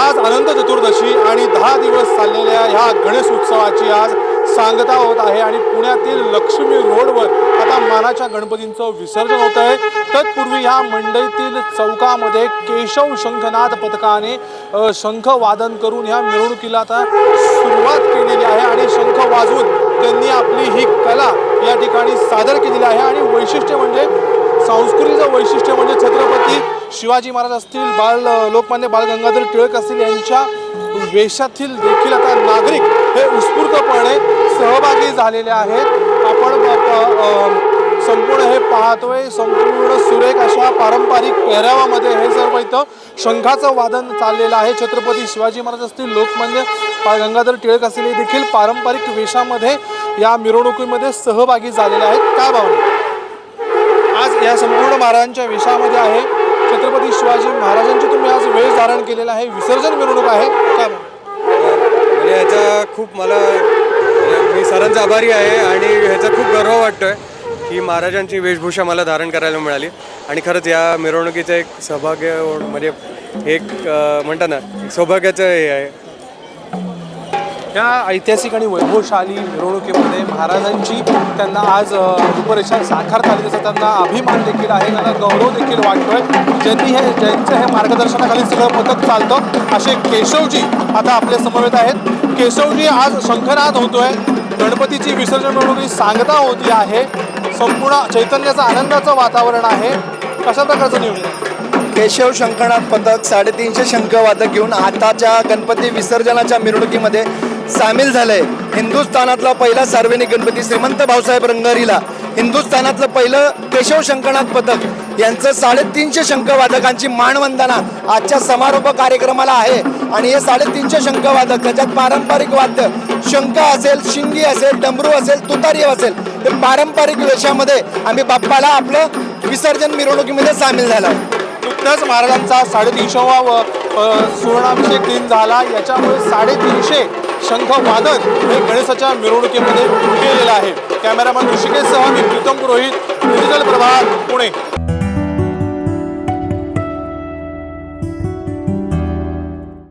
आज अनंत चतुर्दशी आणि दहा दिवस चाललेल्या ह्या गणेश उत्सवाची आज सांगता होत आहे आणि पुण्यातील लक्ष्मी रोडवर आता मानाच्या गणपतींचं विसर्जन होत आहे. तत्पूर्वी ह्या मंडईतील चौकामध्ये केशव शंखनाद पथकाने शंख वादन करून ह्या मिरवणुकीला आता सुरुवात केलेली आहे आणि शंख वाजवून त्यांनी आपली ही कला या ठिकाणी सादर केलेली आहे. आणि वैशिष्ट्य म्हणजे संस्कृतीचं वैशिष्ट्य म्हणजे छत्रपती शिवाजी महाराज असतील बाल लोकमान्य बाळ गंगाधर टिळक असतील यांच्या वेशातील देखील आता नागरिक हे उत्स्फूर्तपणे सहभागी झालेले आहेत. आपण प- संपूर्ण हे पाहतोय संपूर्ण सुरेख अशा पारंपरिक पेहरावामध्ये हे सर्व इथं शंखाचं वादन चाललेलं आहे. छत्रपती शिवाजी महाराज असतील लोकमान्य बाळ गंगाधर टिळक असतील हे देखील पारंपरिक वेशामध्ये या मिरवणुकीमध्ये सहभागी झालेले आहेत. काय भावना? आज या संपूर्ण महाराजांच्या वेशामध्ये आहे. छत्रपती शिवाजी महाराजांची तुम्ही आज वेश धारण केलेला आहे. विसर्जन मिरवणूक आहे. काय म्हणजे ह्याचा खूप मला मी सरांचा आभारी आहे आणि ह्याचा खूप गर्व वाटतोय की महाराजांची वेशभूषा मला धारण करायला मिळाली. आणि खरंच या मिरवणुकीचं एक सौभाग्य म्हणजे एक म्हणतात ना सौभाग्याचं हे आहे. या ऐतिहासिक आणि वैभवशाली मिरवणुकीमध्ये महाराजांची त्यांना आज रूपरेषा साकारता आली त्यांना अभिमान देखील आहे त्यांना गौरव देखील वाटतोय. ज्यांनी हे ज्यांचं हे मार्गदर्शनाखाली सगळं पथक चालतं असे केशवजी आता आपल्या समवेत आहेत. केशवजी आज शंखनाद होतोय. गणपतीची विसर्जन मिरवणुकी सांगता होती आहे. संपूर्ण चैतन्याचं आनंदाचं वातावरण आहे. कशा प्रकारचं नियोजन? केशव शंखनाथ पथक साडेतीनशे शंखवादक घेऊन आताच्या गणपती विसर्जनाच्या मिरवणुकीमध्ये सामील झालंय. हिंदुस्थानातला पहिला सार्वजनिक गणपती श्रीमंत भाऊसाहेब रंगारीला. हिंदुस्थानातलं पहिलं केशव शंकरनाथ पथक. यांचं साडेतीनशे शंखवादकांची मानवंदना आजच्या समारोप कार्यक्रमाला आहे. आणि हे साडेतीनशे शंखवादक त्याच्यात पारंपरिक वाद्य शंख असेल शिंगी असेल डमरू असेल तुतारी असेल हे पारंपरिक वेशामध्ये आम्ही बाप्पाला आपलं विसर्जन मिरवणुकीमध्ये सामील झाला नुकताच महाराजांचा साडेतीनशेवा सुवर्णाभिषेक दिन झाला. याच्यामुळे साडेतीनशे शंख वादन हे गणेशाच्या मिरवणुकीमध्ये केलेलं आहे कॅमेरामॅन ऋषिकेशसह मी प्रीतम पुरोहित डिजिटल प्रभात पुणे.